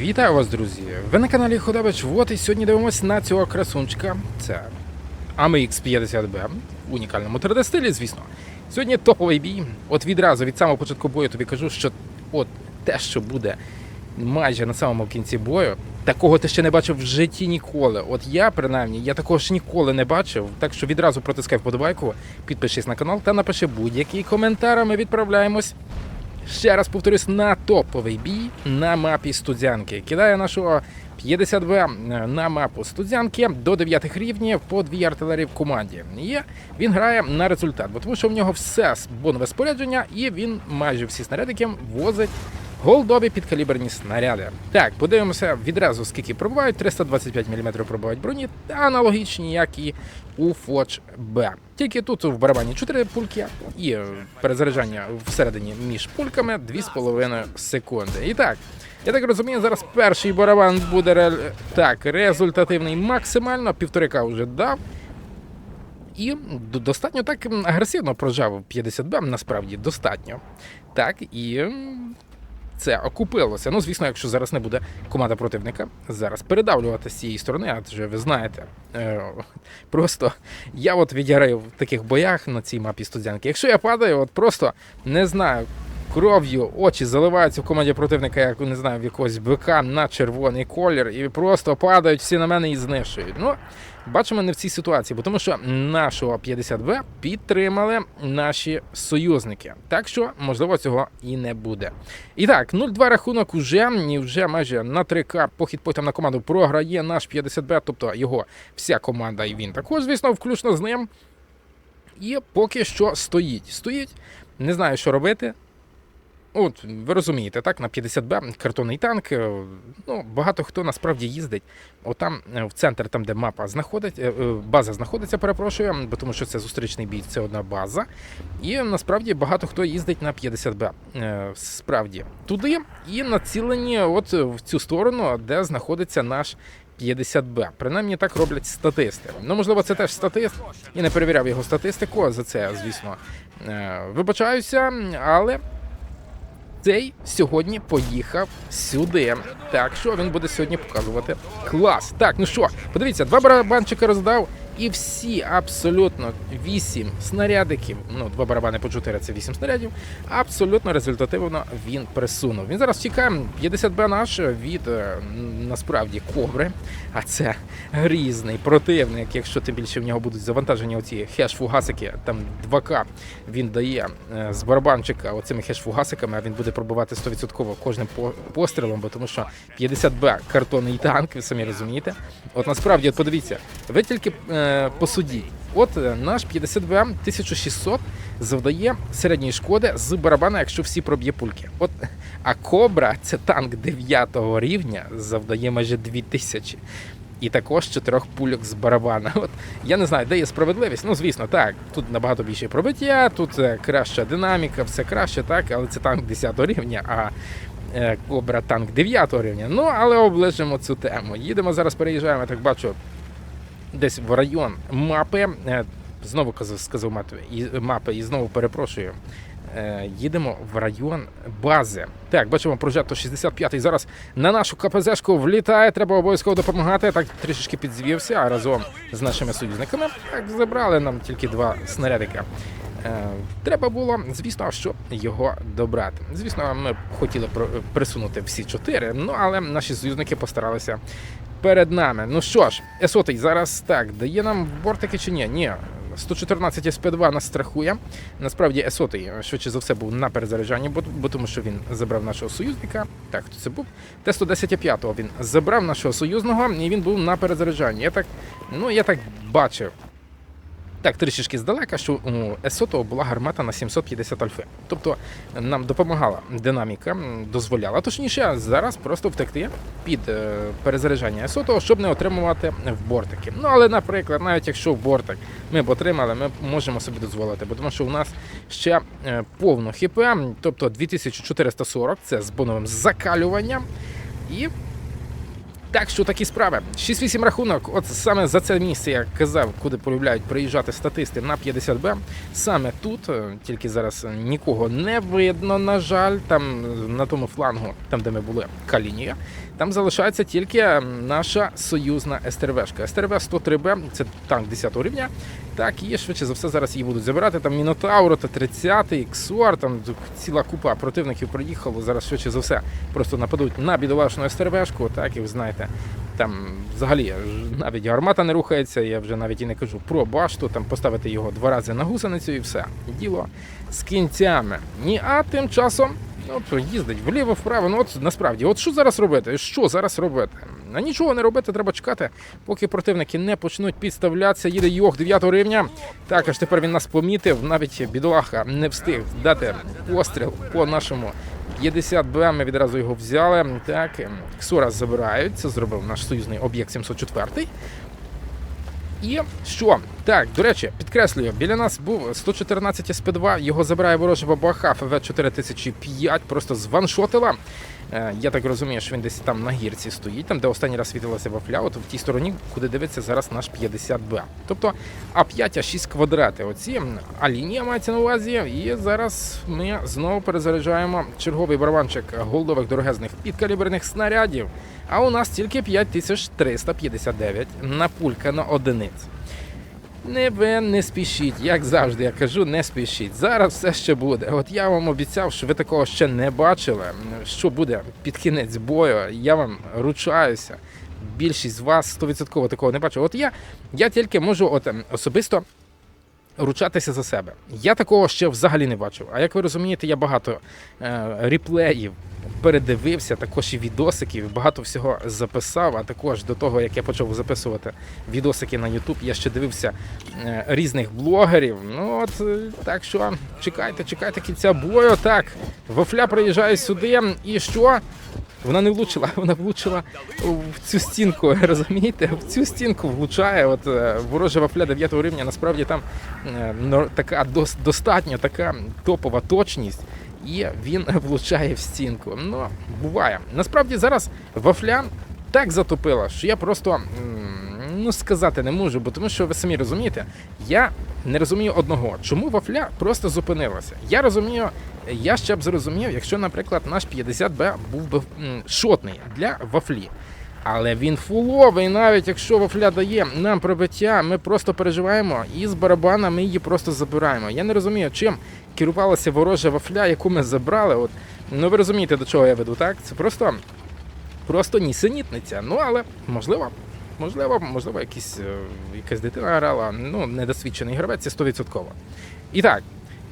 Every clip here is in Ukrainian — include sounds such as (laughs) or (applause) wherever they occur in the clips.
Вітаю вас, друзі! Ви на каналі Ходович. Вот і сьогодні дивимося на цього красунчика. Це AMX 50B в унікальному 3D стилі, звісно. Сьогодні топовий бій. От відразу від самого початку бою тобі кажу, що от те, що буде майже на самому кінці бою, такого ти ще не бачив в житті ніколи. От я, принаймні, я такого ж ніколи не бачив. Так що відразу протискай вподобайку, підпишись на канал та напиши будь-який коментар. а Ми відправляємось Ще раз повторюсь, на топовий бій на мапі студзянки. Кидає нашого 50В на мапу студянки до 9 рівнів по дві артилерії в команді. І він грає на результат, бо тому що в нього все бонове спорядження, і він майже всі снарядики возить голдові підкаліберні снаряди. Так, подивимося відразу, скільки пробувають. 325 мм пробувають броні, аналогічні, як і у Фоч Б. Тільки тут в барабані 4 пульки і е, перезаряджання всередині між пульками 2,5 секунди. І так, я так розумію, зараз перший барабан буде ре... так, результативний максимально, півторика вже дав. І достатньо так агресивно прожав 50Б, насправді достатньо. Так, і це окупилося. Ну, звісно, якщо зараз не буде команда противника зараз передавлювати з цієї сторони, адже ви знаєте, е, просто я от відіграю в таких боях на цій мапі студянки. Якщо я падаю, от просто не знаю. Кров'ю очі заливаються в команді противника, як не знаю, в якогось бика на червоний колір, і просто падають всі на мене і знищують. Ну, бачимо не в цій ситуації, бо тому що нашого 50Б підтримали наші союзники. Так що, можливо, цього і не буде. І так, 0-2 рахунок уже, і вже майже на 3К похід потім на команду програє наш 50Б, тобто його вся команда, і він також, звісно, включно з ним. І поки що стоїть. Стоїть, не знаю, що робити. От, ви розумієте, так, на 50Б картонний танк. е, Ну, багато хто насправді їздить. Отам е, в центр, там, де мапа знаходить, е, база знаходиться, перепрошую, бо тому що це зустрічний бій, це одна база. І насправді багато хто їздить на 50Б. Е, Справді туди і націлені от в цю сторону, де знаходиться наш 50Б. Принаймні так роблять статисти. Ну, можливо, це теж статист. Я не перевіряв його статистику. За це, звісно, вибачаюся, але. Цей сьогодні поїхав сюди. Так що він буде сьогодні показувати клас. Так, ну що, подивіться, два барабанчики роздав, і всі абсолютно вісім снарядиків. Ну, два барабани по 4 це вісім снарядів. Абсолютно результативно він присунув. Він зараз тікає 50Б наш від е, насправді кобри. А це грізний противник. Якщо тим більше в нього будуть завантажені оці хеш-фугасики, там 2К він дає е, з барабанчика оцими хеш-фугасиками, а він буде пробивати 100% кожним пострілом, бо тому що 50Б картонний танк, ви самі розумієте. От насправді, от подивіться, ви тільки е, посудіть. От е, наш 50Б 1600 завдає середньої шкоди з барабана, якщо всі проб'є пульки. От, а Кобра це танк 9 рівня, завдає майже 2000. І також чотирьох пульок з барабана. От я не знаю, де є справедливість. Ну, звісно, так. Тут набагато більше пробиття, тут е, краща динаміка, все краще, так, але це танк 10 рівня, а Кобра танк 9 рівня. Ну, але оближимо цю тему. Їдемо зараз, переїжджаємо, я так бачу, десь в район мапи. Е, Знову сказав мапи, і знову перепрошую. Е, Їдемо в район бази. Так, бачимо прожето 65-й. Зараз на нашу КПЗшку влітає. Треба обов'язково допомагати. Так трішечки підзвівся, разом з нашими союзниками так забрали нам тільки два снарядика. Е, Треба було, звісно, що його добрати. Звісно, ми хотіли присунути всі чотири, ну але наші союзники постаралися перед нами. Ну що ж, Есотий зараз так, дає нам бортики чи ні? Ні. 114 СП2 нас страхує. Насправді Есотий швидше за все був на перезаряджанні, бо, тому що він забрав нашого союзника. Так, хто це був? Т-110-5 він забрав нашого союзного і він був на перезаряджанні. Я так, ну я так бачив. Так, трішечки здалека, що у Есото була гармата на 750 альфи. Тобто нам допомагала динаміка, дозволяла точніше зараз просто втекти під е, перезаряджання Есото, щоб не отримувати в бортики. Ну але, наприклад, навіть якщо в бортик ми б отримали, ми можемо собі дозволити, бо тому що у нас ще е, повно хп, м, тобто 2440, це з боновим закалюванням. І Так що такі справи. 6-8 рахунок. От саме за це місце я казав, куди полюбляють приїжджати статисти на 50Б. Саме тут, е, тільки зараз нікого не видно, на жаль, там е, на тому флангу, там де ми були, Калінія. Там залишається тільки е, наша союзна СТРВшка. СТРВ 103Б, це танк 10 рівня. Так, і швидше за все зараз її будуть забирати. Там Мінотауро та 30-й, Ксуар, там ціла купа противників приїхало. Зараз швидше за все просто нападуть на бідолашну СТРВшку. Так, і ви знаєте, там взагалі навіть гармата не рухається, я вже навіть і не кажу про башту, там поставити його два рази на гусеницю і все. Діло з кінцями. Ні, а тим часом. Ну, їздить вліво, вправо. Ну от насправді, от що зараз робити? Що зараз робити? А нічого не робити, треба чекати, поки противники не почнуть підставлятися. Їде Йох 9 рівня. Також тепер він нас помітив. Навіть бідолаха не встиг дати постріл по нашому 50 БМ. Ми відразу його взяли. Так, Ксора забирають. Це зробив наш союзний об'єкт 704. І що? Так, до речі, підкреслюю, біля нас був 114 СП2, його забирає ворожа бабаха ФВ 4005, просто званшотила. Е, Я так розумію, що він десь там на гірці стоїть, там де останній раз світилася вафля, от в тій стороні, куди дивиться зараз наш 50Б. Тобто А5, А6 квадрати. Оці м, а лінія мається на увазі. І зараз ми знову перезаряджаємо черговий барабанчик голдових дорогезних підкаліберних снарядів. А у нас тільки 5359 на пулька на одиниць. Не ви не спішіть, як завжди я кажу, не спішіть. Зараз все ще буде. От я вам обіцяв, що ви такого ще не бачили. Що буде під кінець бою, я вам ручаюся. Більшість з вас 100% такого не бачу. От я, я тільки можу от, ем, особисто ручатися за себе. Я такого ще взагалі не бачив. А як ви розумієте, я багато е, реплеїв передивився, також і відосиків, багато всього записав. А також до того, як я почав записувати відосики на YouTube, я ще дивився е, різних блогерів. Ну от е, так що чекайте, чекайте кінця бою. Так, Вафля приїжджає сюди, і що? Вона не влучила, (laughs) вона влучила в цю стінку, розумієте? В цю стінку влучає. От е, ворожа вафля 9 рівня, насправді там е, така дос- достатньо така топова точність. І він (laughs) влучає в стінку. Ну, буває. Насправді зараз вафля так затопила, що я просто ну, сказати не можу, бо тому що ви самі розумієте, я не розумію одного, чому вафля просто зупинилася. Я розумію, я ще б зрозумів, якщо, наприклад, наш 50Б був би шотний для вафлі. Але він фуловий, навіть якщо вафля дає нам пробиття, ми просто переживаємо і з барабана ми її просто забираємо. Я не розумію, чим керувалася ворожа вафля, яку ми забрали. От, ну ви розумієте, до чого я веду, так? Це просто, просто нісенітниця. Ну але можливо, можливо, можливо, якісь, е, якась дитина грала, ну, недосвідчений гравець, це 100%. І так.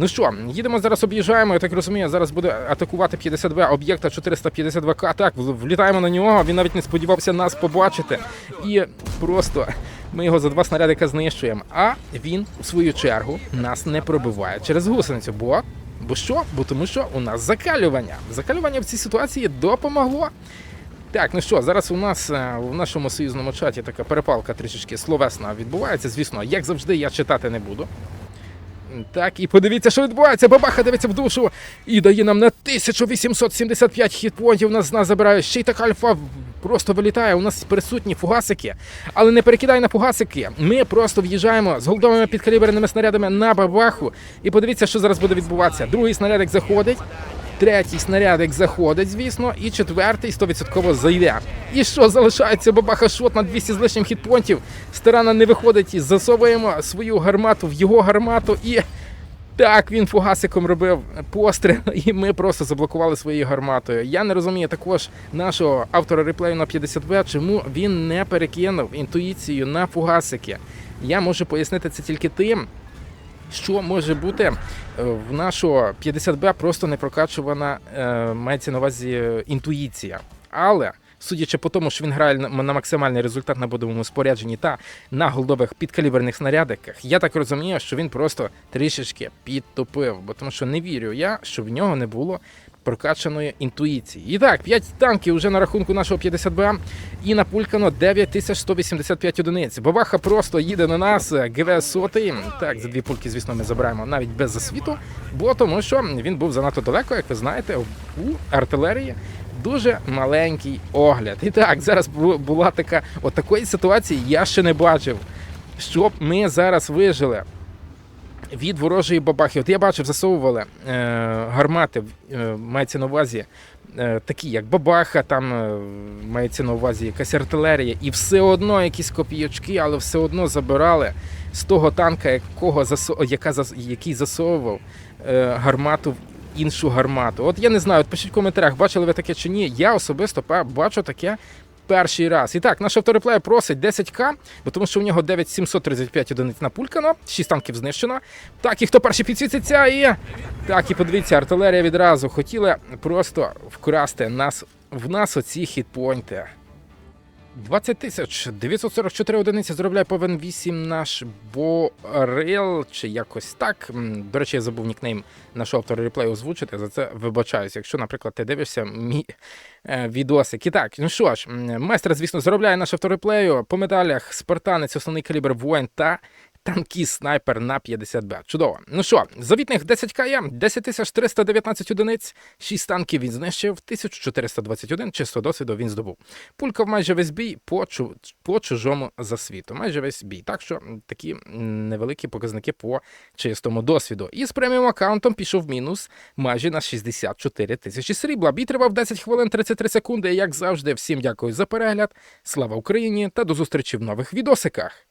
Ну що, їдемо зараз, об'їжджаємо. Я так розумію, зараз буде атакувати 52 об'єкта 452К. Так, влітаємо на нього. Він навіть не сподівався нас побачити. І просто ми його за два снарядика знищуємо. А він, в свою чергу, нас не пробиває через гусеницю. Бо, бо що? Бо тому що у нас закалювання. Закалювання в цій ситуації допомогло. Так, ну що, зараз у нас е, в нашому союзному чаті така перепалка трішечки словесна відбувається. Звісно, як завжди, я читати не буду. Так, і подивіться, що відбувається. Бабаха дивиться в душу і дає нам на 1875 хітпоінтів. Нас нас забирає. Ще й така альфа просто вилітає. У нас присутні фугасики. Але не перекидай на фугасики. Ми просто в'їжджаємо з голдовими підкаліберними снарядами на бабаху. І подивіться, що зараз буде відбуватися. Другий снарядик заходить. Третій снарядик заходить, звісно, і четвертий 100% зайде. І що залишається бабаха шот на 200 з лишнім хітпонтів. Старана не виходить і засовуємо свою гармату в його гармату і. Так, він фугасиком робив постріл, (laughs) і ми просто заблокували своєю гарматою. Я не розумію також нашого автора реплею на 50В, чому він не перекинув інтуїцію на фугасики. Я можу пояснити це тільки тим, що може бути е, в нашого 50Б просто не прокачувана, е, мається на увазі е, інтуїція. Але. Судячи по тому, що він грає на максимальний результат на бодовому спорядженні та на голдових підкаліберних снарядиках, я так розумію, що він просто трішечки підтопив, бо тому що не вірю я, що в нього не було прокачаної інтуїції. І так, 5 танків вже на рахунку нашого 50Б і напулькано 9185 одиниць. Бабаха просто їде на нас, ГВ сотий. Так, за дві пульки, звісно, ми забираємо навіть без засвіту, бо тому що він був занадто далеко, як ви знаєте, у артилерії дуже маленький огляд. І так, зараз була така, от такої ситуації я ще не бачив. Щоб ми зараз вижили від ворожої бабахи. От я бачив, засовували е, гармати, е, мається на увазі, е, такі як бабаха, там е, мається на увазі якась артилерія, і все одно якісь копійочки, але все одно забирали з того танка, якого яка, який засовував е, гармату в іншу гармату. От я не знаю, от пишіть в коментарях, бачили ви таке чи ні. Я особисто бачу таке. Перший раз. І так, наш автореплей просить 10к, бо тому що у нього 9735 одиниць напулькано, 6 танків знищено. Так, і хто перший підсвітиться, і так, і подивіться, артилерія відразу хотіла просто вкрасти нас в нас оці хітпойнти. 20 тисяч 944 одиниці заробляє повен 8 наш Борил, чи якось так. До речі, я забув нікнейм нашого автора реплею озвучити. За це вибачаюсь. Якщо, наприклад, ти дивишся мій е, відосик. І так, ну що ж, майстер, звісно, заробляє наш автореплею по медалях спартанець, основний калібр воїн та танкіст снайпер на 50 б. Чудово. Ну що, завітних 10 км, 10 319 одиниць, 6 танків він знищив, 1421 чисто досвіду він здобув. Пулька в майже весь бій по, чу, по чужому засвіту. Майже весь бій. Так що такі невеликі показники по чистому досвіду. І з преміум аккаунтом пішов мінус майже на 64 тисячі срібла. Бій тривав 10 хвилин 33 секунди. Як завжди, всім дякую за перегляд. Слава Україні та до зустрічі в нових відосиках.